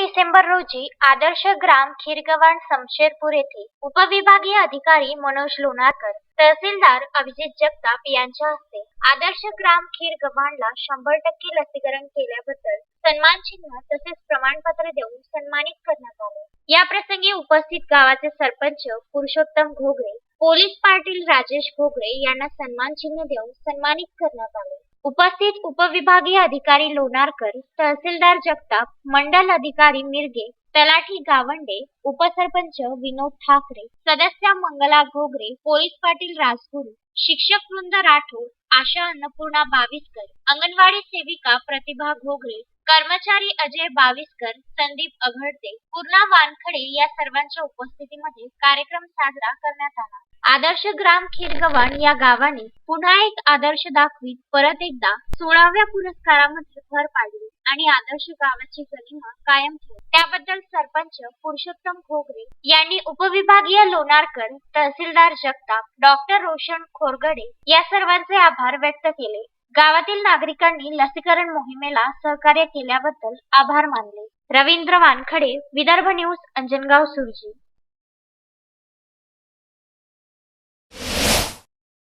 डिसेंबर रोजी आदर्श ग्राम खिरगव्हाण समशेरपूर येथे उपविभागीय अधिकारी मनोज लोणारकर तहसीलदार अभिजित जगताप यांच्या हस्ते आदर्श ग्राम खिरगव्हाणला शंभर टक्के लसीकरण केल्याबद्दल सन्मान चिन्ह तसेच प्रमाणपत्र देऊन सन्मानित करण्यात आले. या प्रसंगी उपस्थित गावाचे सरपंच पुरुषोत्तम घोगरे पोलीस पाटील राजेश घोगरे यांना सन्मान चिन्ह देऊन सन्मानित करण्यात आले. उपस्थित उपविभागीय अधिकारी लोणारकर तहसीलदार जगताप मंडल अधिकारी मिरगे तलाठी गावंडे उपसरपंच विनोद ठाकरे सदस्य मंगला घोगरे पोलीस पाटील राजगुरू शिक्षक वृंद राठोड आशा अन्नपूर्णा बाविस्कर अंगणवाडी सेविका प्रतिभा घोगरे कर्मचारी अजय बाविस्कर संदीप अघडते पूर्णा वानखडे या सर्वांच्या उपस्थितीमध्ये कार्यक्रम साजरा करण्यात आला. आदर्श ग्राम खिरगव्हाण या गावाने पुन्हा एक आदर्श दाखवीत परत एकदा सोळाव्या पुरस्कारामध्ये भर पाडली आणि आदर्श गावाची गरिमा कायम ठेवली. त्याबद्दल सरपंच पुरुषोत्तम घोगरे यांनी उपविभागीय लोणारकर तहसीलदार जगताप डॉक्टर रोशन खोरगडे या सर्वांचे आभार व्यक्त केले. गावातील नागरिकांनी लसीकरण मोहिमेला सहकार्य केल्याबद्दल आभार मानले. रवींद्र वानखडे विदर्भ न्यूज अंजनगाव सुरजी.